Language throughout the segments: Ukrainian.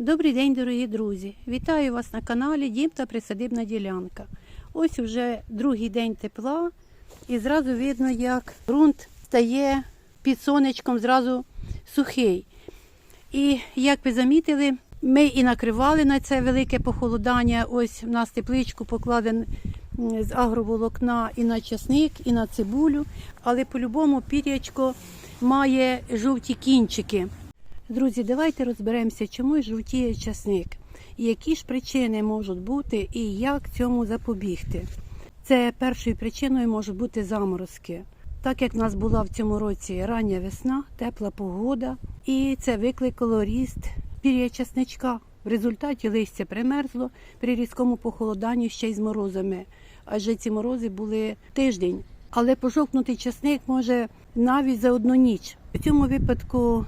Добрий день, дорогі друзі! Вітаю вас на каналі Дім та Присадибна ділянка. Ось уже другий день тепла, і зразу видно, як ґрунт стає під сонечком зразу сухий. І як ви замітили, ми і накривали на це велике похолодання. Ось в нас тепличку покладен з агроволокна і на часник, і на цибулю. Але по-любому пірячко має жовті кінчики. Друзі, давайте розберемося, чому жовтіє часник, які ж причини можуть бути і як цьому запобігти. Це першою причиною можуть бути заморозки. Так як в нас була в цьому році рання весна, тепла погода, і це викликало ріст пір'я часничка. В результаті листя примерзло при різкому похолоданні ще й з морозами, адже ці морози були тиждень. Але пожовкнутий часник може навіть за одну ніч. У цьому випадку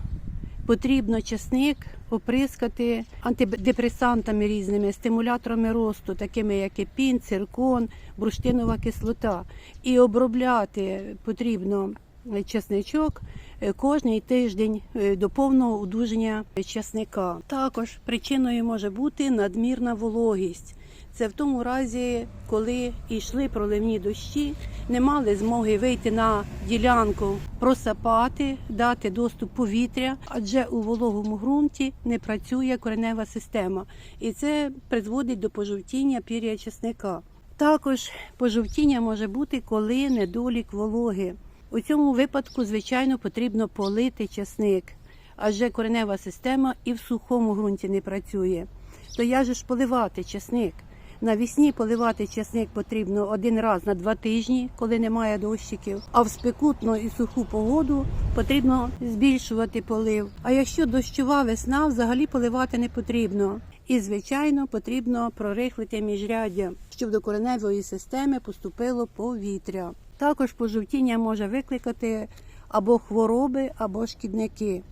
потрібно часник оприскати антидепресантами різними, стимуляторами росту, такими як епін, циркон, бурштинова кислота. І обробляти потрібно часничок е, кожний тиждень е, до повного одужання часника. Також причиною може бути надмірна вологість. Це в тому разі, коли йшли проливні дощі, не мали змоги вийти на ділянку, просапати, дати доступ повітря, адже у вологому ґрунті не працює коренева система, і це призводить до пожовтіння пір'я часника. Також пожовтіння може бути, коли недолік вологи. У цьому випадку, звичайно, потрібно полити часник, адже коренева система і в сухому ґрунті не працює. То я же ж поливати часник. Навісні поливати часник потрібно один раз на два тижні, коли немає дощиків. А в спекутну і суху погоду потрібно збільшувати полив. А якщо дощова весна, взагалі поливати не потрібно. І, звичайно, потрібно прорихлити міжряддя, щоб до кореневої системи поступило повітря. Також пожовтіння може викликати або хвороби, або шкідники.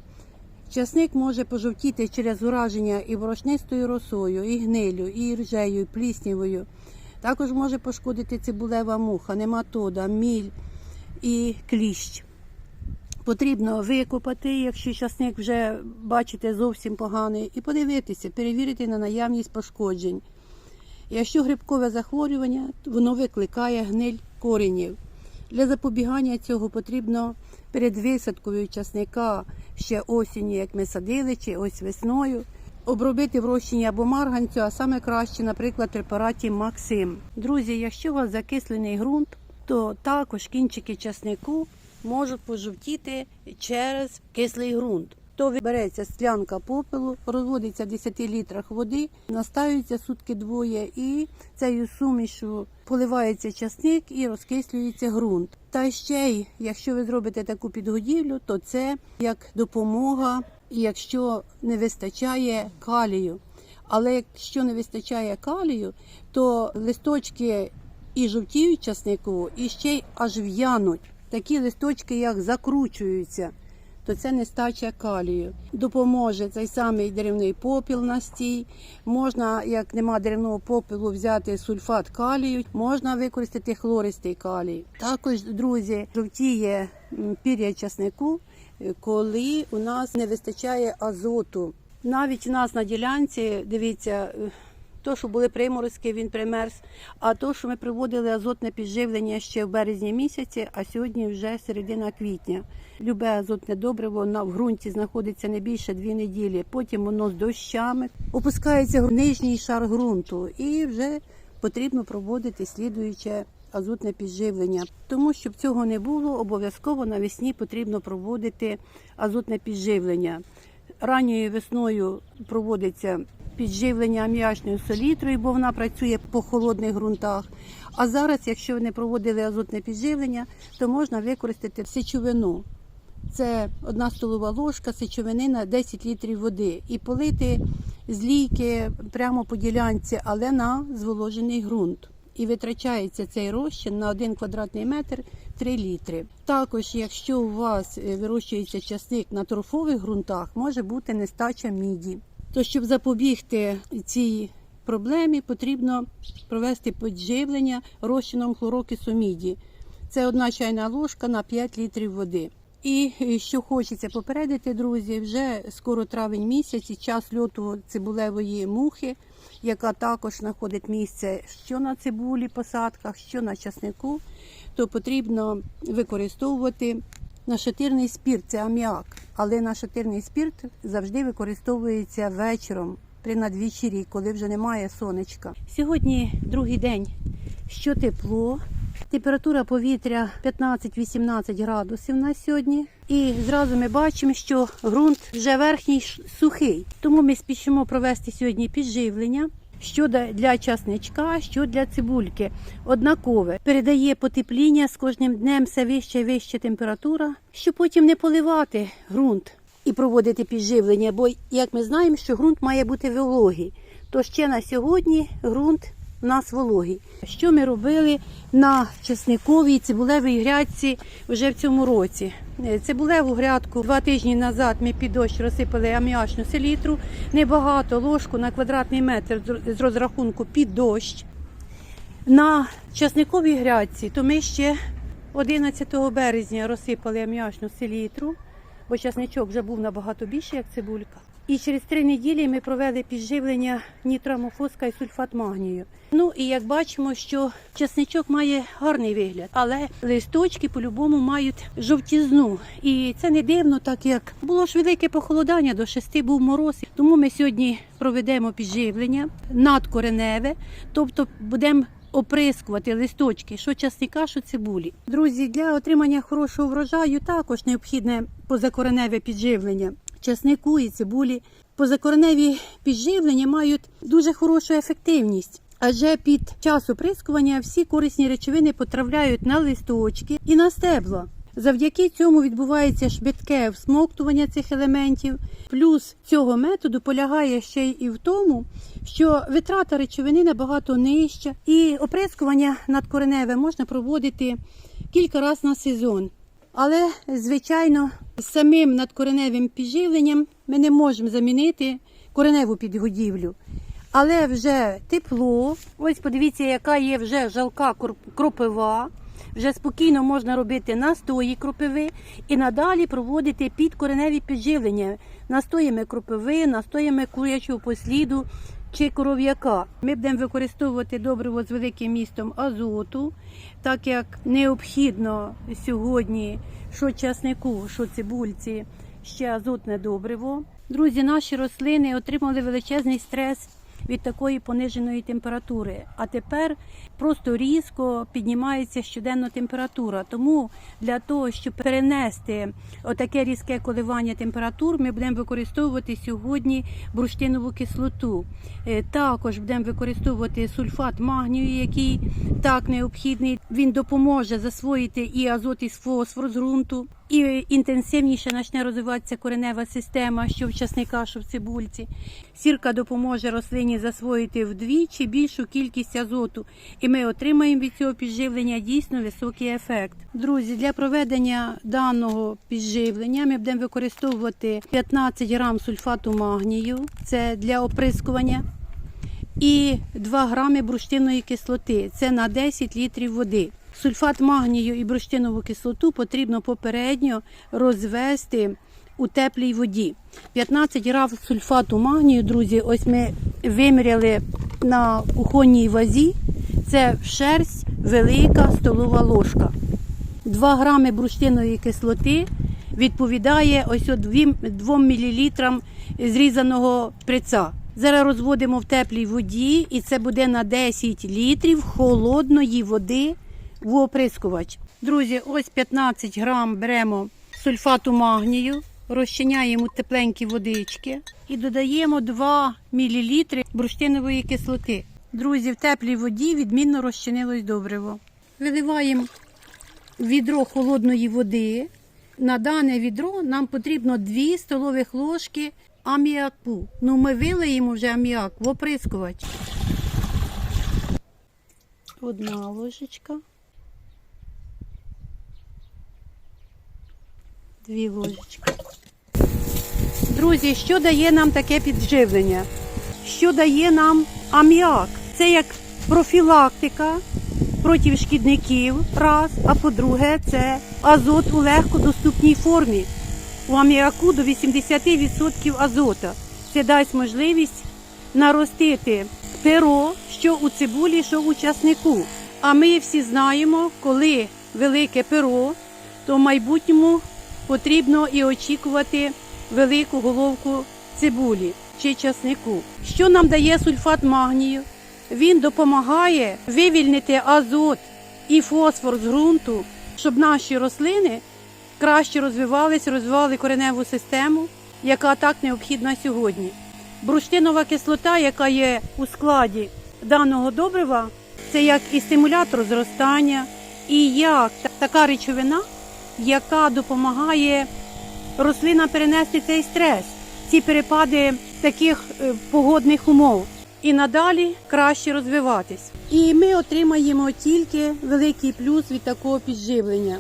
Часник може пожовтіти через ураження і борошнистою росою, і гнилю, і ржею, і пліснявою. Також може пошкодити цибулева муха, нематода, міль і кліщ. Потрібно викопати, якщо часник вже бачите зовсім поганий, і подивитися, перевірити на наявність пошкоджень. Якщо грибкове захворювання, воно викликає гниль коренів. Для запобігання цього потрібно перед висадкою часника ще осінню, як ми садили, чи ось весною, обробити врощення або марганцю, а саме краще, наприклад, препараті Максим. Друзі, якщо у вас закислений ґрунт, то також кінчики часнику можуть пожовтіти через кислий ґрунт. То береться склянка попелу, розводиться в 10 літрах води, настаються сутки двоє, і цією сумішу поливається часник і розкислюється ґрунт. Та ще й, якщо ви зробите таку підгодівлю, то це як допомога, якщо не вистачає калію. Але якщо не вистачає калію, то листочки і жовтіють часнику, і ще й аж в'януть. Такі листочки, як закручуються то це нестача калію. Допоможе цей самий деревний попіл настій. Можна, як нема деревного попелу, взяти сульфат калію, можна використати хлористий калій. Також, друзі, жовтіє пір'я часнику, коли у нас не вистачає азоту. Навіть у нас на ділянці, дивіться, то, що були приморозки, він примерз. А то, що ми проводили азотне підживлення ще в березні місяці, а сьогодні вже середина квітня. Любе азотне добриво на в ґрунті знаходиться не більше дві неділі. Потім воно з дощами опускається в нижній шар ґрунту, і вже потрібно проводити слідуюче азотне підживлення. Тому щоб цього не було, обов'язково навесні потрібно проводити азотне підживлення. Ранньою весною проводиться підживлення аміачною селітрою, бо вона працює по холодних ґрунтах. А зараз, якщо ви не проводили азотне підживлення, то можна використати сечовину. Це одна столова ложка сечовини на 10 літрів води і полити з лійки прямо по ділянці, але на зволожений ґрунт. І витрачається цей розчин на 1 квадратний метр 3 літри. Також, якщо у вас е, вирощується часник на торфових ґрунтах, може бути нестача міді. То щоб запобігти цій проблемі, потрібно провести підживлення розчином хлорокису міді. Це одна чайна ложка на 5 літрів води. І е, що хочеться попередити, друзі, вже скоро травень місяць і час льоту цибулевої мухи, яка також знаходить місце що на цибулі, посадках, що на часнику, то потрібно використовувати нашатирний спірт, це аміак. Але нашатирний спірт завжди використовується вечором при надвечір'ї, коли вже немає сонечка. Сьогодні другий день, що тепло. Температура повітря 15-18 градусів на сьогодні. І зразу ми бачимо, що ґрунт вже верхній сухий. Тому ми спішимо провести сьогодні підживлення. Що для часничка, що для цибульки. Однакове передає потепління з кожним днем все вища і вища температура, щоб потім не поливати ґрунт і проводити підживлення. Бо, як ми знаємо, що ґрунт має бути вологий. То ще на сьогодні ґрунт у нас вологий. Що ми робили на чесниковій цибулевій грядці вже в цьому році? Е, Цибулеву грядку два тижні назад ми під дощ розсипали аміачну селітру, небагато ложку на квадратний метр з- розрахунку під дощ. На часниковій грядці, то ми ще 11 березня розсипали аміачну селітру, бо часничок вже був набагато більший, як цибулька. І через три неділі ми провели підживлення нітрамофоска і сульфат магнію. Ну і як бачимо, що часничок має гарний вигляд, але листочки по-любому мають жовтізну. І це не дивно, так як було ж велике похолодання, до шести був мороз. Тому ми сьогодні проведемо підживлення надкореневе, тобто будемо оприскувати листочки, що часника, що цибулі. Друзі, для отримання хорошого врожаю також необхідне позакореневе підживлення часнику і цибулі. Позакореневі підживлення мають дуже хорошу ефективність. Адже під час оприскування всі корисні речовини потрапляють на листочки і на стебла. Завдяки цьому відбувається швидке всмоктування цих елементів. Плюс цього методу полягає ще й і в тому, що витрата речовини набагато нижча, і оприскування надкореневе можна проводити кілька разів на сезон. Але, звичайно, самим надкореневим підживленням ми не можемо замінити кореневу підгодівлю. Але вже тепло. Ось подивіться, яка є вже жалка кропива. Вже спокійно можна робити настої кропиви і надалі проводити підкореневі підживлення настоями кропиви, настоями курячого посліду чи коров'яка. Ми будемо використовувати добриво з великим містом азоту, так як необхідно сьогодні що часнику, що цибульці, ще азотне добриво. Друзі, наші рослини отримали величезний стрес від такої пониженої температури. А тепер просто різко піднімається щоденно температура. Тому для того, щоб перенести отаке різке коливання температур, ми будемо використовувати сьогодні бурштинову кислоту. Е, Також будемо використовувати сульфат магнію, який так необхідний. Він допоможе засвоїти і азот, і фосфор з ґрунту. І інтенсивніше почне розвиватися коренева система, що в часника, що в цибульці. Сірка допоможе рослині засвоїти вдвічі більшу кількість азоту, і ми отримаємо від цього підживлення дійсно високий ефект. Друзі, для проведення даного підживлення ми будемо використовувати 15 грам сульфату магнію, це для оприскування, і 2 грами бурштинової кислоти, це на 10 літрів води. Сульфат магнію і бурштинову кислоту потрібно попередньо розвести у теплій воді. 15 грам сульфату магнію, друзі, ось ми виміряли на кухонній вазі. Це шерсть велика столова ложка. 2 грами бурштинової кислоти відповідає ось от 2 мл зрізаного прица. Зараз розводимо в теплій воді, і це буде на 10 літрів холодної води в оприскувач. Друзі, ось 15 грам беремо сульфату магнію, розчиняємо тепленькі водички і додаємо 2 мл бурштинової кислоти. Друзі, в теплій воді відмінно розчинилось добриво. Виливаємо відро холодної води. На дане відро нам потрібно 2 столових ложки аміаку. Ну, ми вилиємо вже аміак в оприскувач. Одна ложечка. Дві ложечки. Друзі, що дає нам таке підживлення? Що дає нам аміак? Це як профілактика проти шкідників, раз, а по-друге, це азот у легкодоступній формі. У аміаку до 80% азота. Це дасть можливість наростити перо, що у цибулі, що у часнику. А ми всі знаємо, коли велике перо, то в майбутньому потрібно і очікувати велику головку цибулі чи часнику. Що нам дає сульфат магнію? Він допомагає вивільнити азот і фосфор з ґрунту, щоб наші рослини краще розвивались, розвивали кореневу систему, яка так необхідна сьогодні. Бурштинова кислота, яка є у складі даного добрива, це як і стимулятор зростання, і як така речовина, яка допомагає рослинам перенести цей стрес, ці перепади таких е, погодних умов і надалі краще розвиватись. І ми отримаємо тільки великий плюс від такого підживлення.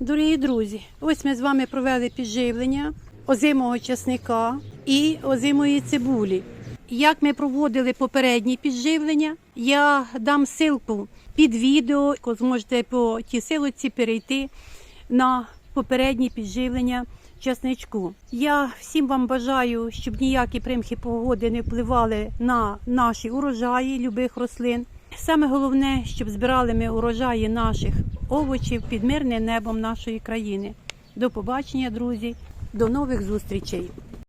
Дорогі друзі, ось ми з вами провели підживлення озимого часника і озимої цибулі. Як ми проводили попередні підживлення, я дам ссылку під відео, зможете по тій силоці перейти на попередні підживлення часничку. Я всім вам бажаю, щоб ніякі примхи погоди не впливали на наші урожаї любих рослин. Саме головне, щоб збирали ми урожаї наших овочів під мирним небом нашої країни. До побачення, друзі, до нових зустрічей.